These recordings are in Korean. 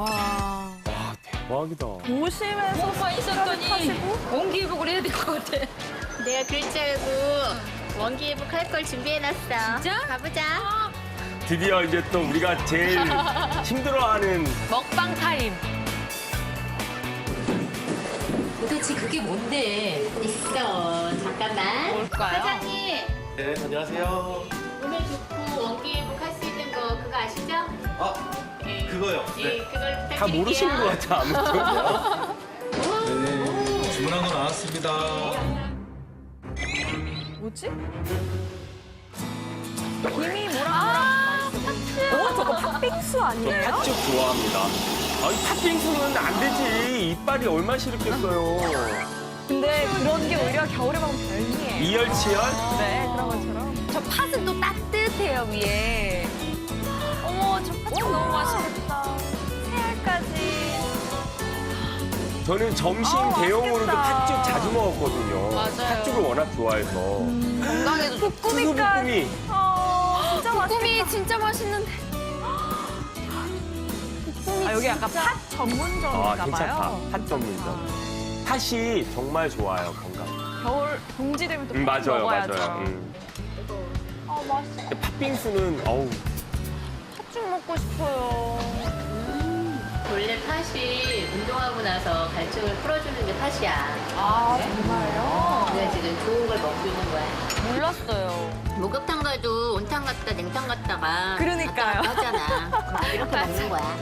와. 와 대박이다. 도심에서 뭐가 있었더니? 원기회복을 해야 될 것 같아. 내가 그럴 줄 알고 원기회복 할 걸 준비해놨어. 진짜? 가보자. 드디어 이제 또 우리가 제일 힘들어하는 먹방 타임. 도대체 그게 뭔데? 있어. 잠깐만. 뭘까요? 사장님, 네, 안녕하세요. 오늘 좋고 원기회복 할수 있는 거 그거 아시죠? 아, 예. 그거요. 예, 네. 그걸 부탁드릴게요. 다 모르시는 것 같아 아무튼. 네, 주문한 거 나왔습니다. 뭐지? 김이 뭐랑 뭐랑 맛있어. 어, 저거 팥빙수 저 아니에요? 팥죽 좋아합니다. 아니 팥빙수는 안 되지. 이빨이 얼마나 싫겠어요. 근데 그런 게 오히려 겨울에 먹으면 별미예요. 이열치열? 네, 그런 것처럼. 저 팥은 또 따뜻해요 위에. 저는 점심 아, 대용으로도 맛있겠다. 팥죽 자주 먹었거든요. 맞아요. 팥죽을 워낙 좋아해서. 건강에도 좋고. 수수부꾸미. 어, 진짜 맛있겠다. 꿈이 진짜 맛있는데. 아, 여기 약간 팥 아 전문점인가 괜찮다. 봐요. 팥 전문점. 팥이 정말 좋아요 건강. 겨울 동지 되면 또 음, 팥 맞아요 먹어야죠. 맞아요. 음. 아, 맛있어. 근데 팥빙수는 어우 팥죽 먹고 싶어요. 원래 팥이 운동하고 나서 갈증을 풀어주는 게 팥이야. 아, 정말요? 내가 지금 좋은 걸 먹고 있는 거야. 몰랐어요. 목욕탕 가도 온탕 갔다 냉탕 갔다가 그러니까요. 왔다 갔다 하잖아. 이렇게 먹는 거야.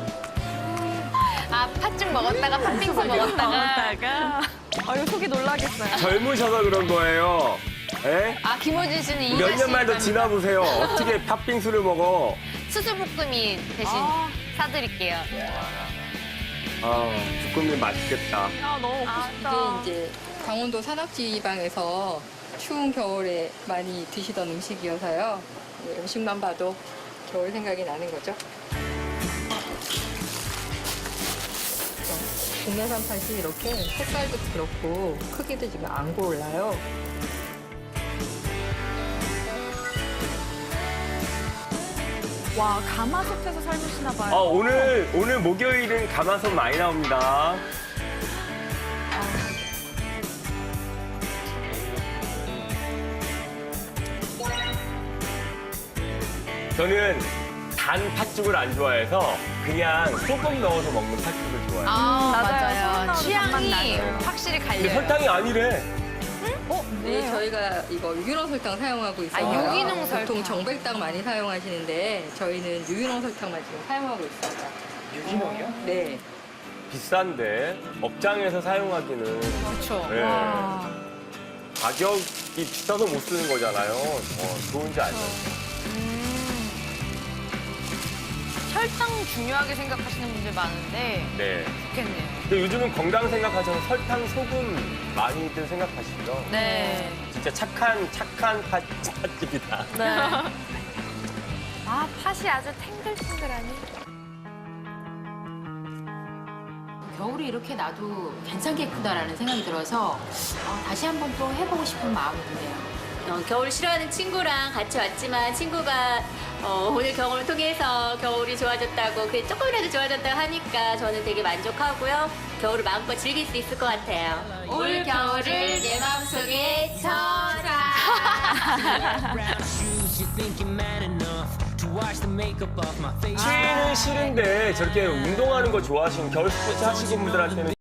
아 팥죽 먹었다가 팥빙수 먹었다가. 먹었다가. 아유, 속이 놀라겠어요. 젊으셔서 그런 거예요. 에? 아 김호진 씨는 이몇 맛이 년만 더 있답니다. 지나보세요. 어떻게 팥빙수를 먹어? 수수부꾸미 대신 아. 사드릴게요. 아, 쭈꾸미 맛있겠다. 아, 너무 먹고 아, 싶다. 이게 이제 강원도 산악지방에서 추운 겨울에 많이 드시던 음식이어서요. 네, 음식만 봐도 겨울 생각이 나는 거죠. 어, 국내산 팥이 이렇게 색깔도 그렇고 크기도 지금 안 골라요. 와, 가마솥에서 삶으시나 봐요. 아, 오늘, 오늘 목요일은 가마솥 많이 나옵니다. 저는 단 팥죽을 안 좋아해서 그냥 소금 넣어서 먹는 팥죽을 좋아해요. 아 맞아요. 맞아요. 소금 취향이. 확실히 근데 갈려요. 설탕이 아니래. 네, 저희가 이거 유기농 설탕 사용하고 있어요. 아, 유기농 설탕. 보통 정백당 많이 사용하시는데 저희는 유기농 설탕만 지금 사용하고 있습니다. 유기농이요? 네. 비싼데 업장에서 사용하기는 그렇죠. 네. 와. 가격이 비싸서 못 쓰는 거잖아요. 어, 좋은지 알죠? 혈당 중요하게 생각하시는 분들 많은데 네. 좋겠네요. 근데 요즘은 건강 생각하셔서 설탕, 소금 많이들 생각하시죠? 네. 진짜 착한 착한 팥, 팥집이다. 네. 아 팥이 아주 탱글탱글하니. 겨울이 이렇게 나도 괜찮겠구나라는 생각이 들어서 어, 다시 한번 또 해보고 싶은 마음이 드네요. 어, 겨울 싫어하는 친구랑 같이 왔지만 친구가 어, 오늘 경험을 통해서 겨울이 좋아졌다고 그게 조금이라도 좋아졌다고 하니까 저는 되게 만족하고요. 겨울을 마음껏 즐길 수 있을 것 같아요. 올 겨울을 내 마음속에 저장. shoes, you think you're man enough to wash the makeup off my face. 추위는 싫은데 저렇게 운동하는 거 좋아하시는 겨울 스포츠 하시는 분들한테는